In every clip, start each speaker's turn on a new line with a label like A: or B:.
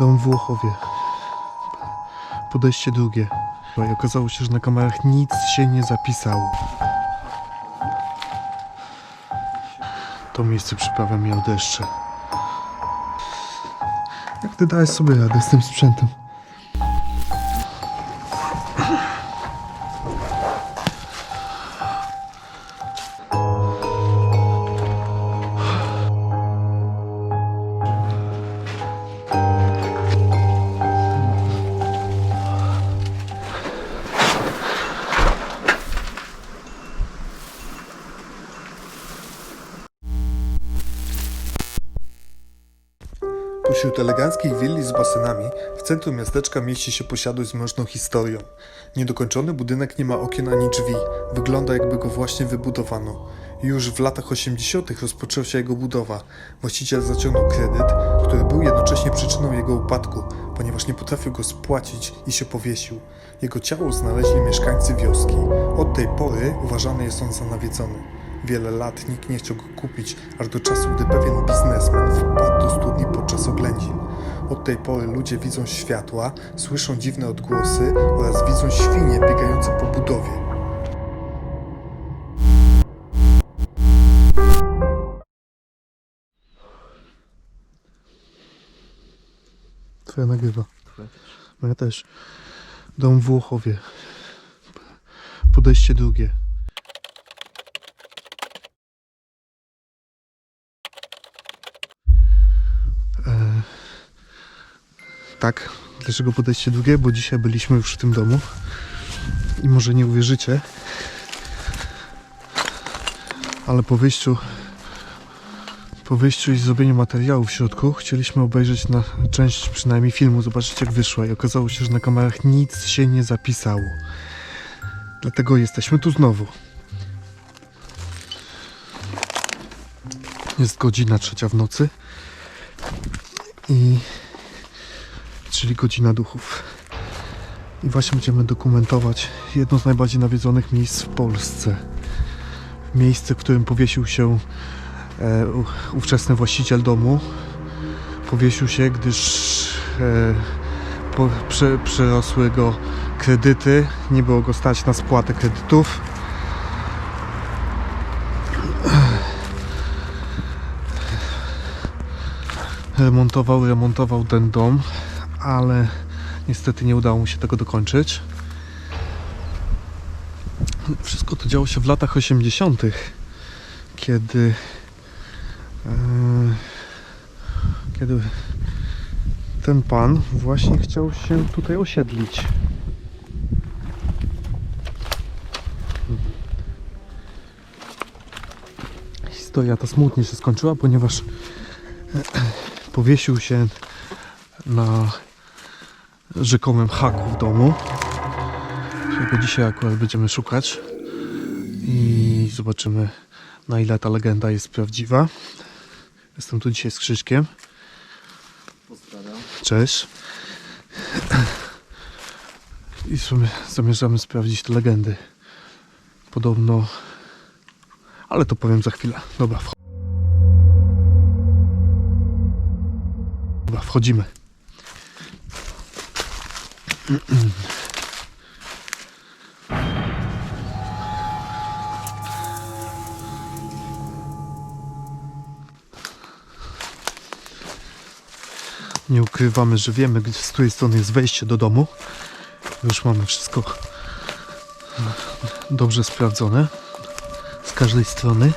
A: Dom w Łochowie. Podejście drugie. I okazało się, że na kamerach nic się nie zapisało. To miejsce przyprawia o deszcze. Jak ty dałeś sobie radę z tym sprzętem? Pośród eleganckich willi z basenami w centrum miasteczka mieści się posiadłość z mroczną historią. Niedokończony budynek nie ma okien ani drzwi, wygląda jakby go właśnie wybudowano. Już w latach 80. rozpoczęła się jego budowa. Właściciel zaciągnął kredyt, który był jednocześnie przyczyną jego upadku, ponieważ nie potrafił go spłacić i się powiesił. Jego ciało znaleźli mieszkańcy wioski. Od tej pory uważany jest on za nawiedzony. Wiele lat nikt nie chciał go kupić, aż do czasu, gdy pewien biznesmen wpadł do studni podczas oględzin. Od tej pory ludzie widzą światła, słyszą dziwne odgłosy oraz widzą świnie biegające po budowie. Twoja nagrywa. Moja też. Dom w Łochowie. Podejście drugie. Tak, dlaczego podejście drugie? Bo dzisiaj byliśmy już w tym domu i może nie uwierzycie, ale po wyjściu po wyjściu i zrobieniu materiału w środku chcieliśmy obejrzeć na część przynajmniej filmu, zobaczyć jak wyszła i okazało się, że na kamerach nic się nie zapisało. Dlatego jesteśmy tu znowu. Jest godzina trzecia w nocy i czyli godzina duchów. I właśnie będziemy dokumentować jedno z najbardziej nawiedzonych miejsc w Polsce. Miejsce, w którym powiesił się e, ówczesny właściciel domu. Powiesił się, gdyż e, po, prze, przerosły go kredyty, nie było go stać na spłatę kredytów. remontował, remontował ten dom, ale niestety nie udało mu się tego dokończyć. Wszystko to działo się w latach 80., kiedy e, kiedy ten pan właśnie chciał się tutaj osiedlić. Historia ta smutnie się skończyła, ponieważ powiesił się na rzekomym haku w domu, którego dzisiaj akurat będziemy szukać i zobaczymy na ile ta legenda jest prawdziwa. Jestem tu dzisiaj z Krzyśkiem. Cześć. I sobie zamierzamy sprawdzić te legendy. Podobno... Ale to powiem za chwilę. Dobra, wch- Dobra, wchodzimy. Nie ukrywamy, że wiemy, z której strony jest wejście do domu. Już mamy wszystko dobrze sprawdzone. Z każdej strony.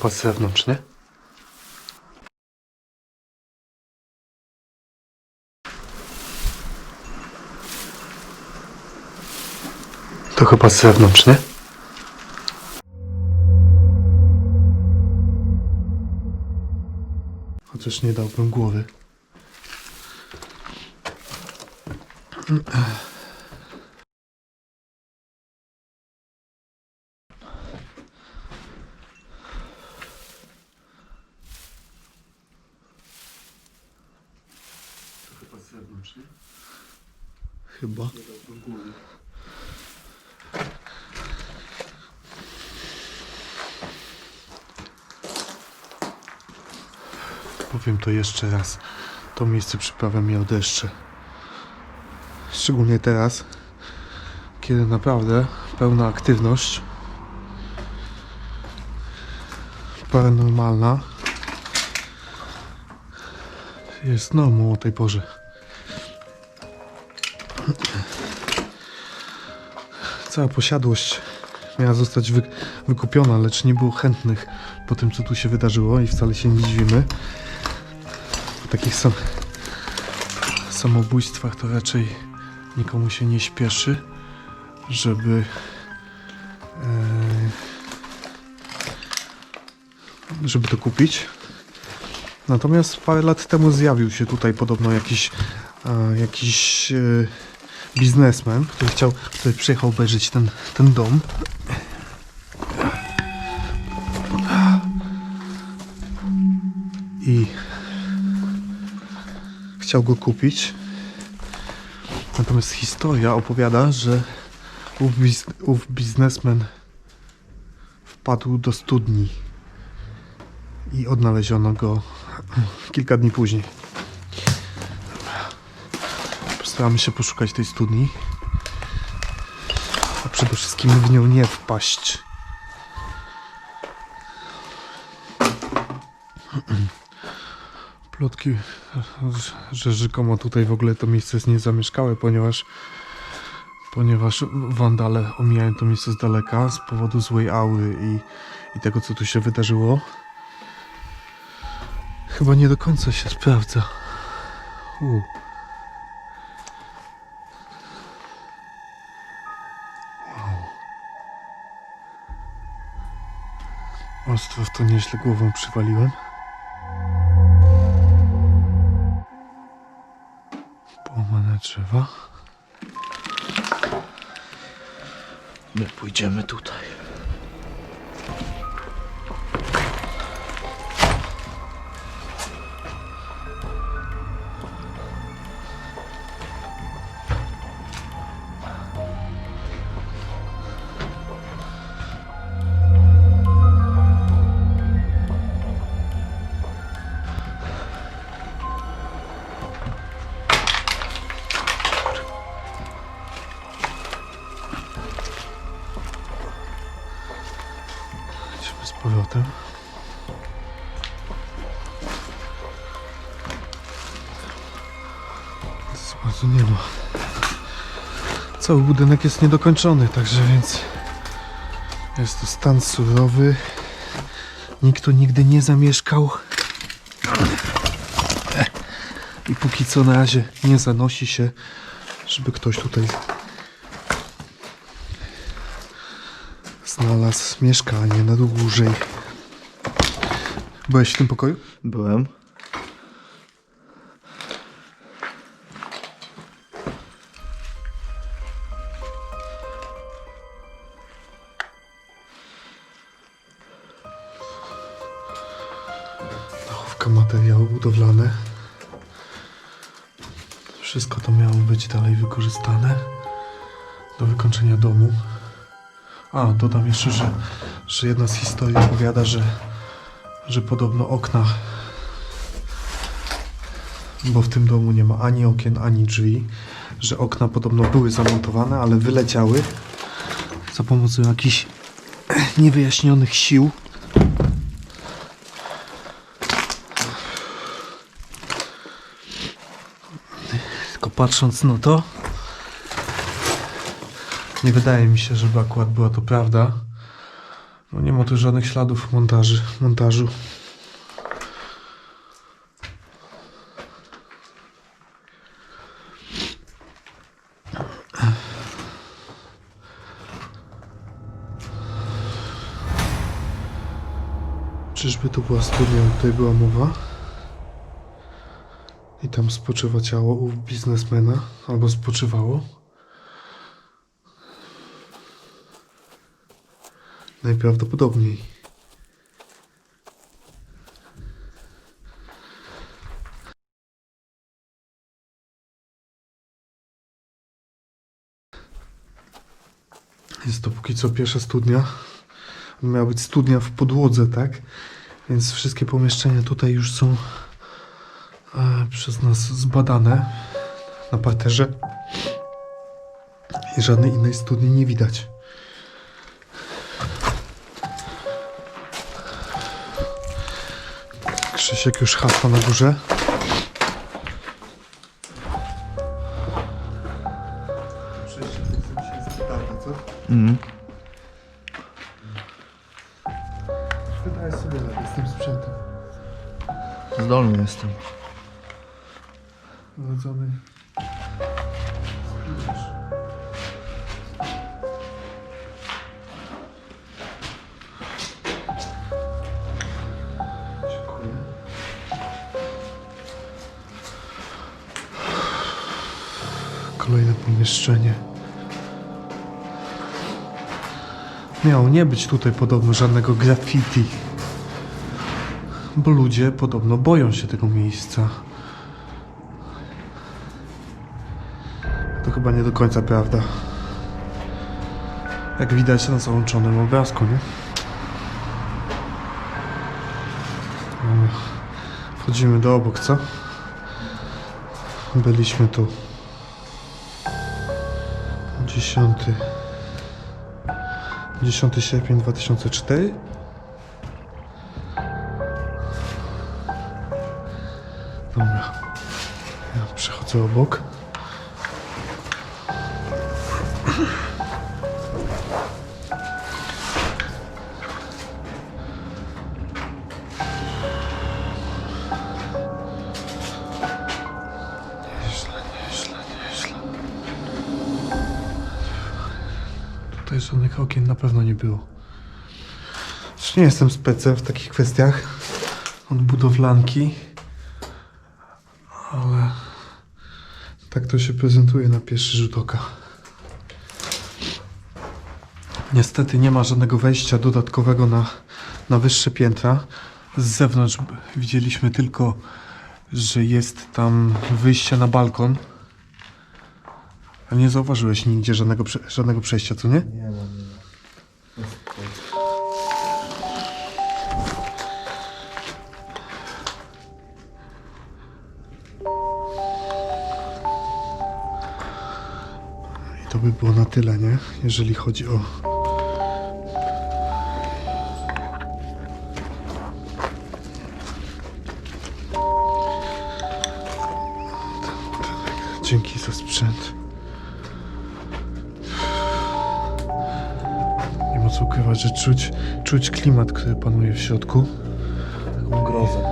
A: Chyba z zewnątrz, nie? To chyba z zewnątrz, nie? Chociaż nie dałbym głowy. Chyba. Powiem to jeszcze raz. To miejsce przyprawia mnie o deszcze. Szczególnie teraz, kiedy naprawdę pełna aktywność paranormalna jest normą o tej porze. Cała posiadłość miała zostać wy, wykupiona, lecz nie było chętnych po tym, co tu się wydarzyło i wcale się nie dziwimy. Po takich sam, samobójstwach to raczej nikomu się nie śpieszy, żeby e, żeby to kupić. Natomiast parę lat temu zjawił się tutaj podobno jakiś, jakiś e, biznesmen, który chciał, który przyjechał obejrzeć ten, ten dom. I chciał go kupić. Natomiast historia opowiada, że ów, biz, ów biznesmen wpadł do studni i odnaleziono go kilka dni później. Postaramy się poszukać tej studni, a przede wszystkim w nią nie wpaść. Plotki, że rzekomo tutaj w ogóle to miejsce jest niezamieszkałe, ponieważ ponieważ wandale omijają to miejsce z daleka z powodu złej aury i, i tego, co tu się wydarzyło. Chyba nie do końca się sprawdza. Ostro w to nieźle głową przywaliłem. Połamane drzewa.
B: My pójdziemy tutaj.
A: Powrotem. Zmazu nie ma. Cały budynek jest niedokończony, także więc jest to stan surowy. Nikt tu nigdy nie zamieszkał. I póki co na razie nie zanosi się, żeby ktoś tutaj znalazł mieszkanie na dłużej. Byłeś w tym pokoju?
B: Byłem.
A: Dachówka, materiały budowlane. Wszystko to miało być dalej wykorzystane do wykończenia domu. A, dodam jeszcze, że, że jedna z historii opowiada, że, że podobno okna, bo w tym domu nie ma ani okien, ani drzwi, że okna podobno były zamontowane, ale wyleciały za pomocą jakichś niewyjaśnionych sił. Tylko patrząc na to, nie wydaje mi się, żeby akurat była to prawda. No nie ma tu żadnych śladów montaży, montażu. Czyżby to była studnia, której była mowa? I tam spoczywa ciało u biznesmena, albo spoczywało. Najprawdopodobniej. Jest to póki co pierwsza studnia. Miała być studnia w podłodze, tak? Więc wszystkie pomieszczenia tutaj już są e, przez nas zbadane na parterze i żadnej innej studni nie widać. Krzysiek już hasła na górze. Wydaje sobie lepiej z tym sprzętem.
B: Zdolny jestem.
A: Urodzony. Kolejne pomieszczenie. Miało nie być tutaj podobno żadnego graffiti. Bo ludzie podobno boją się tego miejsca. To chyba nie do końca prawda. Jak widać na załączonym obrazku, nie? Wchodzimy do obok, co? Byliśmy tu. 10. 10 sierpień 2004. Dobra. Ja przechodzę obok. Żadnych okien na pewno nie było. Już nie jestem specem w takich kwestiach od budowlanki, ale tak to się prezentuje na pierwszy rzut oka. Niestety nie ma żadnego wejścia dodatkowego na, na wyższe piętra. Z zewnątrz widzieliśmy tylko, że jest tam wyjście na balkon. A nie zauważyłeś nigdzie żadnego, prze- żadnego przejścia, co nie?
B: Nie mam.
A: I to by było na tyle, nie? Jeżeli chodzi o. Dzięki za sprzęt. Co ukrywać, że czuć, czuć klimat, który panuje w środku.
B: Taką grozę.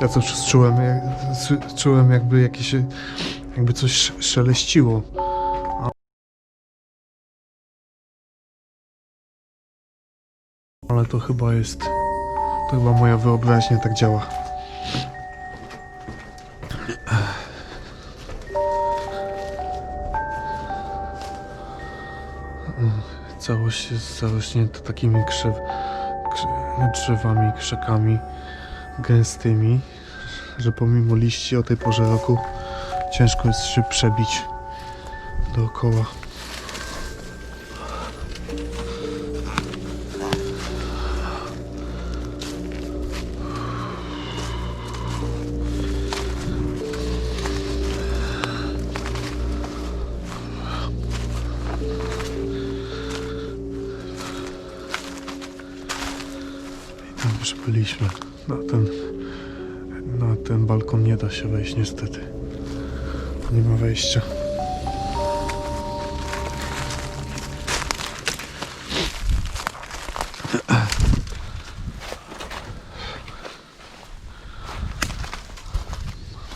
A: Ja coś czułem, jak, czułem jakby jakieś, jakby coś sz- szeleściło. Ale to chyba jest, to chyba moja wyobraźnia tak działa. Całość jest zarośnięta takimi krzew, krze- drzewami, krzakami gęstymi, że pomimo liści o tej porze roku ciężko jest się przebić dookoła. Się wejść niestety. Nie ma wejścia.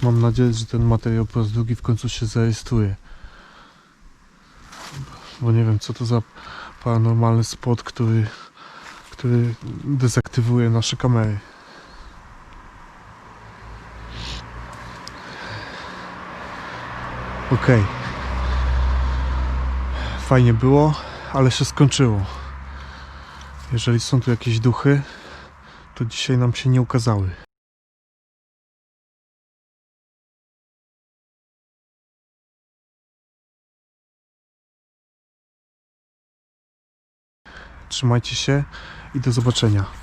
A: Mam nadzieję, że ten materiał po raz drugi w końcu się zarejestruje. Bo nie wiem, co to za paranormalny spot, który, który dezaktywuje nasze kamery. ok. Fajnie było, ale się skończyło. Jeżeli są tu jakieś duchy, to dzisiaj nam się nie ukazały. Trzymajcie się i do zobaczenia.